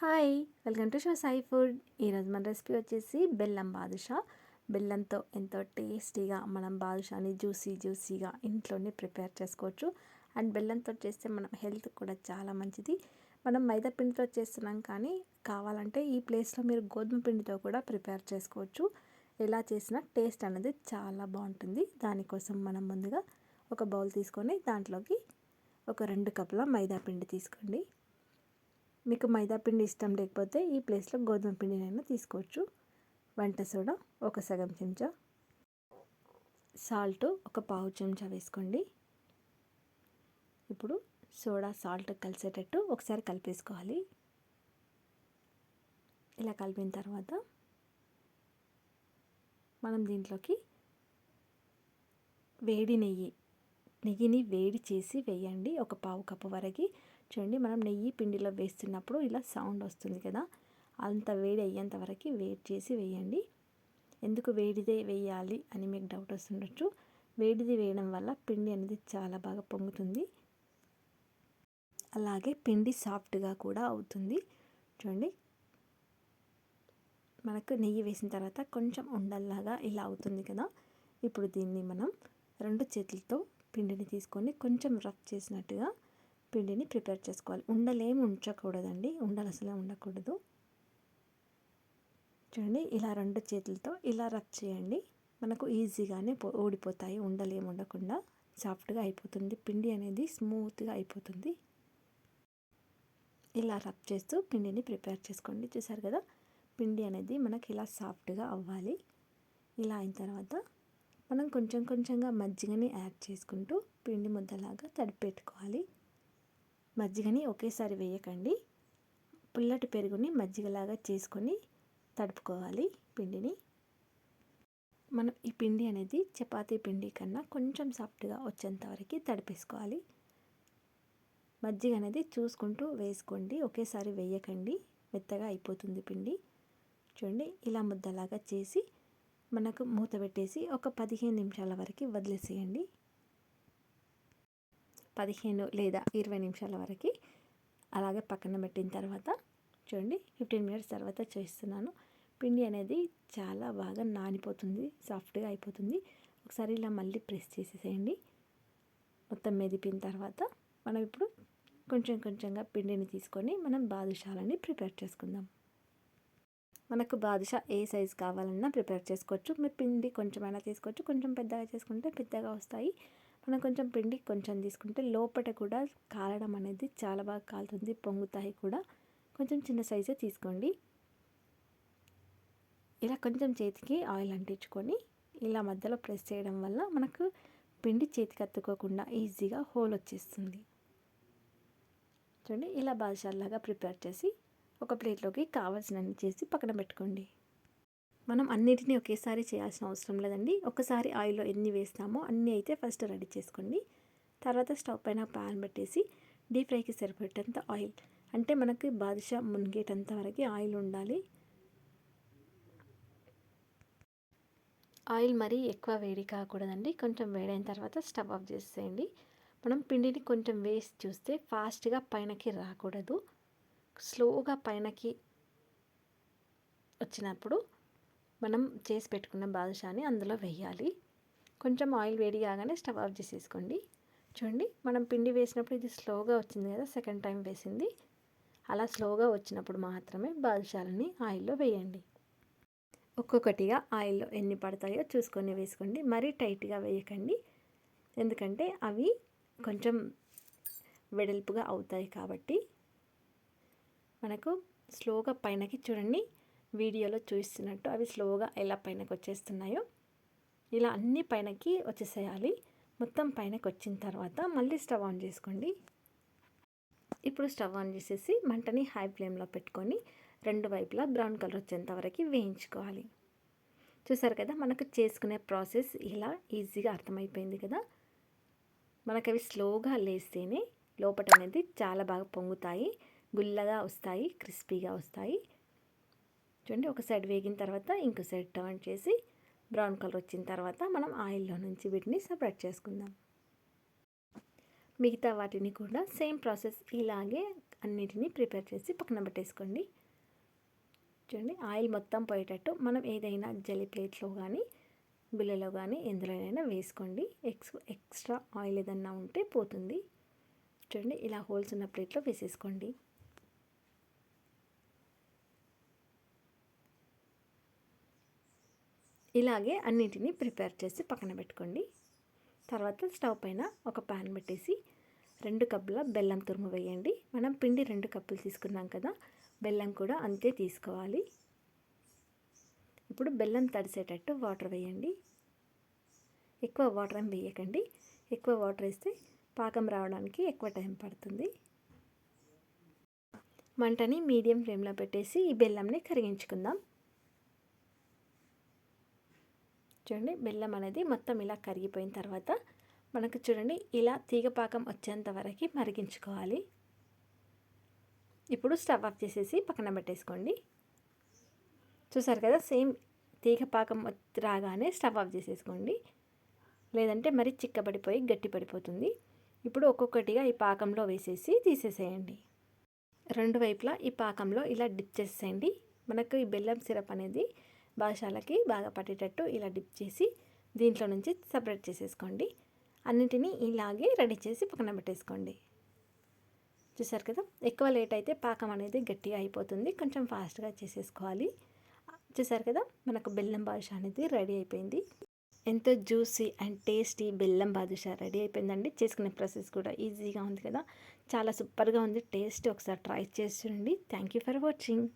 Hi welcome to show Sai food. ఈరోజు మన recipe వచ్చేసి బెల్లం బాదుషా. బెల్లంతో ఎంతో టేస్టీగా మనం బాదుషాని జ్యూసీ జ్యూసీగా ఇంట్లోనే ప్రిపేర్ చేసుకోవచ్చు. అండ్ బెల్లంతో చేస్తే మనం హెల్త్ కూడా చాలా మంచిది. మనం మైదా పిండితో చేస్తున్నాం కానీ కావాలంటే ఈ ప్లేస్లో మీరు గోధుమ పిండితో కూడా ప్రిపేర్ చేసుకోవచ్చు. ఎలా చేసినా టేస్ట్ అనేది చాలా బాగుంటుంది. దానికోసం మనం ముందుగా ఒక బౌల్ తీసుకొని దాంట్లోకి ఒక రెండు కప్పుల మైదా పిండి తీసుకోండి. మీకు మైదా పిండి ఇష్టం లేకపోతే ఈ ప్లేస్లో గోధుమ పిండినైనా తీసుకోవచ్చు. వంట సోడా ఒక సగం చెంచా. సాల్ట్ ఒక పావు చెంచా వేసుకోండి. ఇప్పుడు సోడా సాల్ట్ కలిసేటట్టు ఒకసారి కలిపేసుకోవాలి. ఇలా కలిపిన తర్వాత మనం దీంట్లోకి వేడి నెయ్యి నెయ్యిని వేడి చేసి వేయండి. ఒక పావు కప్పు వరకు చూడండి మనం నెయ్యి పిండిలో వేస్తున్నప్పుడు ఇలా సౌండ్ వస్తుంది కదా. అంత వేడి అయ్యేంత వరకు వేడి చేసి వేయండి. ఎందుకు వేడిదే వేయాలి అని మీకు డౌట్ వస్తుండొచ్చు. వేడిది వేయడం వల్ల పిండి అనేది చాలా బాగా పొంగుతుంది. అలాగే పిండి సాఫ్ట్గా కూడా అవుతుంది. చూడండి. మనకు నెయ్యి వేసిన తర్వాత కొంచెం ఉండల్లాగా ఇలా అవుతుంది కదా. ఇప్పుడు దీన్ని మనం రెండు చేతులతో పిండిని తీసుకొని కొంచెం రఫ్ చేసినట్టుగా పిండిని ప్రిపేర్ చేసుకోవాలి. ఉండలేమి ఉంచకూడదండి. ఉండలు అసలే ఉండకూడదు. చూడండి ఇలా రెండు చేతులతో ఇలా రబ్ చేయండి. మనకు ఈజీగానే ఊడిపోతాయి. ఉండలేమి ఉండకుండా సాఫ్ట్గా అయిపోతుంది. పిండి అనేది స్మూత్గా అయిపోతుంది. ఇలా రబ్ చేస్తూ పిండిని ప్రిపేర్ చేసుకోండి. చూసారు కదా పిండి అనేది మనకి ఇలా సాఫ్ట్గా అవ్వాలి. ఇలా అయిన తర్వాత మనం కొంచెం కొంచెంగా మజ్జిగని యాడ్ చేసుకుంటూ పిండి ముద్దలాగా తడిపెట్టుకోవాలి. మజ్జిగని ఒకేసారి వేయకండి. పుల్లటి పెరుగుని మజ్జిగలాగా చేసుకొని తడుపుకోవాలి పిండిని. మనం ఈ పిండి అనేది చపాతీ పిండి కన్నా కొంచెం సాఫ్ట్గా వచ్చేంత వరకు తడిపేసుకోవాలి. మజ్జిగ అనేది చూసుకుంటూ వేసుకోండి. ఒకేసారి వేయకండి. మెత్తగా అయిపోతుంది పిండి. చూడండి ఇలా ముద్దలాగా చేసి మనకు మూత పెట్టేసి ఒక పదిహేను నిమిషాల వరకు వదిలేసేయండి. పదిహేను లేదా ఇరవై నిమిషాల వరకు అలాగే పక్కన పెట్టిన తర్వాత చూడండి ఫిఫ్టీన్ మినిట్స్ తర్వాత చేస్తున్నాను. పిండి అనేది చాలా బాగా నానిపోతుంది సాఫ్ట్గా అయిపోతుంది. ఒకసారి ఇలా మళ్ళీ ప్రెస్ చేసేసేయండి. మొత్తం మెదిపిన తర్వాత మనం ఇప్పుడు కొంచెం కొంచెంగా పిండిని తీసుకొని మనం బాదుషాలని ప్రిపేర్ చేసుకుందాం. మనకు బాదుషా ఏ సైజ్ కావాలన్నా ప్రిపేర్ చేసుకోవచ్చు. మీరు పిండి కొంచెమైనా తీసుకోవచ్చు. కొంచెం పెద్దగా చేసుకుంటే పెద్దగా వస్తాయి. మనం కొంచెం పిండి కొంచెం తీసుకుంటే లోపల కూడా కాలడం అనేది చాలా బాగా కాలుతుంది పొంగుతాయి కూడా. కొంచెం చిన్న సైజే తీసుకోండి. ఇలా కొంచెం చేతికి ఆయిల్ అంటించుకొని ఇలా మధ్యలో ప్రెస్ చేయడం వల్ల మనకు పిండి చేతికి అత్తుకోకుండా ఈజీగా హోల్ వచ్చేస్తుంది. చూడండి ఇలా బాదుషాల్లాగా ప్రిపేర్ చేసి ఒక ప్లేట్లోకి కావాల్సినన్ని చేసి పక్కన పెట్టుకోండి. మనం అన్నిటినీ ఒకేసారి చేయాల్సిన అవసరం లేదండి. ఒకసారి ఆయిల్లో ఎన్ని వేస్తామో అన్నీ అయితే ఫస్ట్ రెడీ చేసుకోండి. తర్వాత స్టవ్ పైన ప్యాన్ పెట్టేసి డీప్ ఫ్రైకి సరిపెట్టేంత ఆయిల్. అంటే మనకి బాదుషా మునిగేటంత వరకు ఆయిల్ ఉండాలి. ఆయిల్ మరీ ఎక్కువ వేడి కాకూడదండి. కొంచెం వేడైన తర్వాత స్టవ్ ఆఫ్ చేసేయండి. మనం పిండిని కొంచెం వేసి చూస్తే ఫాస్ట్గా పైనకి రాకూడదు. స్లోగా పైనకి వచ్చినప్పుడు మనం చేసి పెట్టుకున్న బాదుషాని అందులో వేయాలి కొంచెం ఆయిల్ వేడి కాగానే స్టవ్ ఆఫ్ చేసేసుకోండి. చూడండి మనం పిండి వేసినప్పుడు ఇది స్లోగా వచ్చింది కదా సెకండ్ టైం వేసింది. అలా స్లోగా వచ్చినప్పుడు మాత్రమే బాదుషాలని ఆయిల్లో వేయండి. ఒక్కొక్కటిగా ఆయిల్లో ఎన్ని పడతాయో చూసుకొని వేసుకోండి. మరీ టైట్గా వేయకండి. ఎందుకంటే అవి కొంచెం వెడల్పుగా అవుతాయి కాబట్టి. మనకు స్లోగా పైనకి చూడండి వీడియోలో చూస్తున్నట్టు అవి స్లోగా ఎలా పైనకి వచ్చేస్తున్నాయో. ఇలా అన్ని పైనకి వచ్చేసేయాలి. మొత్తం పైనకి వచ్చిన తర్వాత మళ్ళీ స్టవ్ ఆన్ చేసుకోండి. ఇప్పుడు స్టవ్ ఆన్ చేసేసి మంటని హై ఫ్లేమ్లో పెట్టుకొని రెండు వైపులా బ్రౌన్ కలర్ వచ్చేంత వరకు వేయించుకోవాలి. చూసారు కదా మనకు చేసుకునే ప్రాసెస్ ఇలా ఈజీగా అర్థమైపోయింది కదా. మనకు అవి స్లోగా లేస్తేనే లోపట అనేది చాలా బాగా పొంగుతాయి గుల్లగా వస్తాయి క్రిస్పీగా వస్తాయి. చూడండి ఒక సైడ్ వేగిన తర్వాత ఇంకో సైడ్ టర్న్ చేసి బ్రౌన్ కలర్ వచ్చిన తర్వాత మనం ఆయిల్లో నుంచి వీటిని సపరేట్ చేసుకుందాం. మిగతా వాటిని కూడా సేమ్ ప్రాసెస్ ఇలాగే అన్నిటినీ ప్రిపేర్ చేసి పక్కన పెట్టేసుకోండి. చూడండి ఆయిల్ మొత్తం పోయేటట్టు మనం ఏదైనా జలి ప్లేట్లో కానీ బిల్లలో కానీ ఎందులోనైనా వేసుకోండి. ఎక్స్ ఎక్స్ట్రా ఆయిల్ ఏదన్నా ఉంటే పోతుంది. చూడండి ఇలా హోల్స్ ఉన్న ప్లేట్లో వేసేసుకోండి. ఇలాగే అన్నిటినీ ప్రిపేర్ చేసి పక్కన పెట్టుకోండి. తర్వాత స్టవ్ పైన ఒక ప్యాన్ పెట్టేసి రెండు కప్పుల బెల్లం తురుము వేయండి. మనం పిండి రెండు కప్పులు తీసుకున్నాం కదా బెల్లం కూడా అంతే తీసుకోవాలి. ఇప్పుడు బెల్లం తడిసేటట్టు వాటర్ వేయండి. ఎక్కువ వాటర్ ఏం వేయకండి. ఎక్కువ వాటర్ వేస్తే పాకం రావడానికి ఎక్కువ టైం పడుతుంది. మంటని మీడియం ఫ్లేమ్లో పెట్టేసి ఈ బెల్లంని కరిగించుకుందాం. చూడండి బెల్లం అనేది మొత్తం ఇలా కరిగిపోయిన తర్వాత మనకు చూడండి ఇలా తీగపాకం వచ్చేంత వరకు మరిగించుకోవాలి. ఇప్పుడు స్టవ్ ఆఫ్ చేసేసి పక్కన పెట్టేసుకోండి. చూసారు కదా సేమ్ తీగపాకం రాగానే స్టవ్ ఆఫ్ చేసేసుకోండి. లేదంటే మరి చిక్కబడిపోయి గట్టి పడిపోతుంది. ఇప్పుడు ఒక్కొక్కటిగా ఈ పాకంలో వేసేసి తీసేసేయండి. రెండు వైపులా ఈ పాకంలో ఇలా డిప్ చేసేయండి. మనకు ఈ బెల్లం సిరప్ అనేది బాదుషాలకి బాగా పట్టేటట్టు ఇలా డిప్ చేసి దీంట్లో నుంచి సపరేట్ చేసేసుకోండి. అన్నిటినీ ఇలాగే రెడీ చేసి పక్కన పెట్టేసుకోండి. చూసారు కదా? ఎక్కువ లేట్ అయితే పాకం అనేది గట్టిగా అయిపోతుంది. కొంచెం ఫాస్ట్గా చేసేసుకోవాలి. చూసారు కదా? మనకు బెల్లం బాదుషా అనేది రెడీ అయిపోయింది. ఎంతో జ్యూసీ అండ్ టేస్టీ బెల్లం బాదుషా రెడీ అయిపోయిందండి. చేసుకునే ప్రాసెస్ కూడా ఈజీగా ఉంది కదా? చాలా సూపర్గా ఉంది. టేస్ట్ ఒకసారి ట్రై చేసి చూడండి. Thank you for watching.